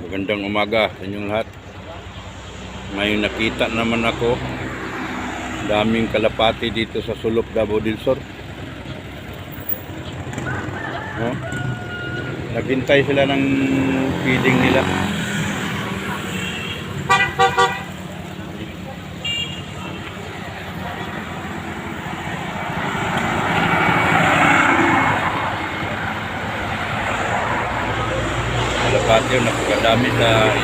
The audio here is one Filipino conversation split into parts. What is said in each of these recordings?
Magandang umaga sa inyong lahat. May nakita naman ako. Daming kalapati dito sa Sulok, Davao del Sur. No? Naghintay sila ng feeding nila. Yun, napakadami sa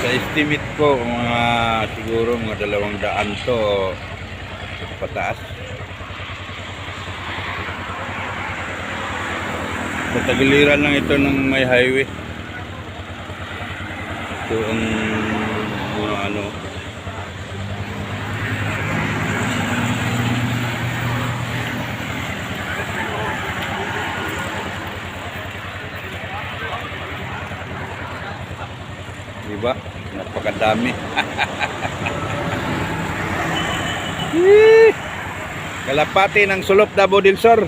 sa estimate ko mga siguro mga dalawang daan to pataas. Sa tagiliran lang ito ng may highway. Ito ang mga ano diba napakadami. Kalapati ng Sulop del Sur.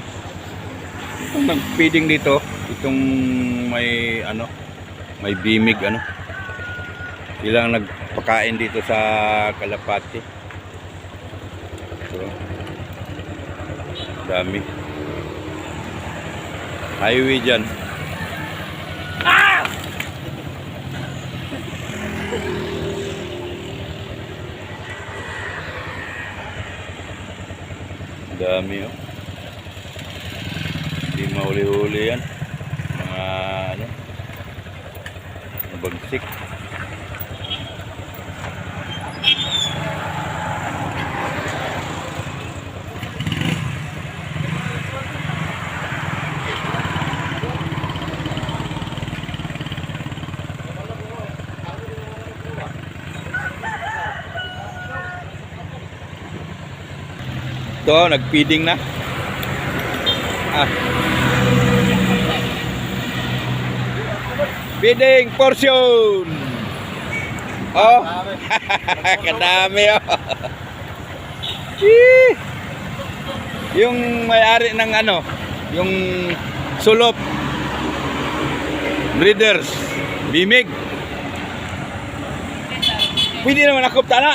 Itong nagpiding dito itong may ano may bimig ano. Ilang nagpakain dito sa kalapati. So, dami. Highway dyan dami oh. Hindi mahuli-huli yan. Mga ano bagsik ito nagpiding na ah Feeding portion. Oh. Kadami oh. Yung may-ari ng ano, yung sulop breeders bimig. Pwede naman akop tana.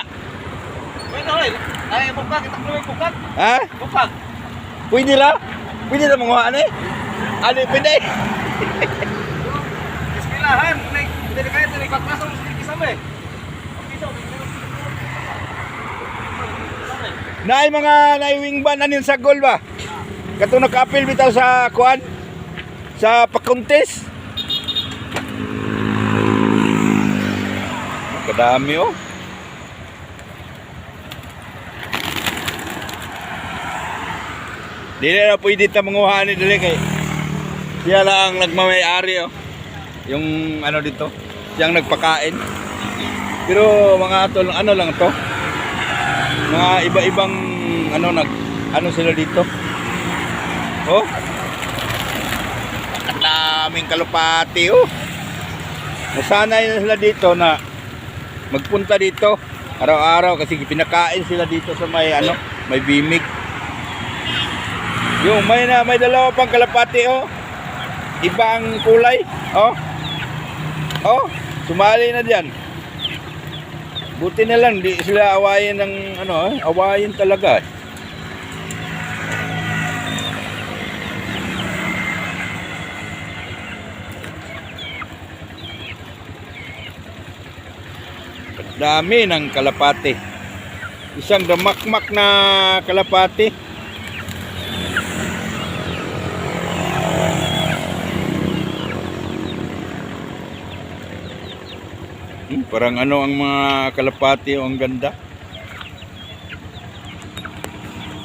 Ay, bukag. Mo yung bukag. Ha? Bukag. Pwede la? Pwede na mga ano eh? Ano pwede? Bismillahan. Kaya ito. Nagbaklasa mo sa kisame. Naay mga naiwing ban anin sa goal ba? Katong naka-appeal bitaw sa kuan sa pakuntes. Kadami oh. Dili na pwede ta manguha ni dili kay siya lang ang nagmamay-ari oh. Yung ano dito, siyang nagpakain. Pero mga tol, ano lang to? mga iba-ibang ano nag ano sila dito oh ang daming kalupati oh nasanay na sila dito na magpunta dito araw-araw kasi pinakain sila dito sa may ano may bimig yung may na may dalawa pang kalapati oh iba ang kulay oh oh sumali na diyan Buti na lang, di sila awayin ng ano, eh, awayin talaga. eh. Dami ng kalapati. Isang damakmak na kalapati. Parang ano ang mga kalapati o ang ganda.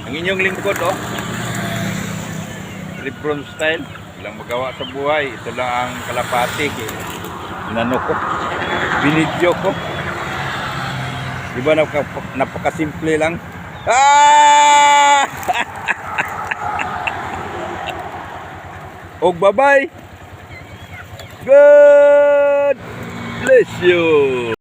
Ang inyong lingkod oh. Repron style. Walang magawa sa buhay. Ito lang ang kalapati. Inano ko. Binidyo ko. Di ba napaka, napakasimple lang? Ah! Og bye-bye. Good bless you.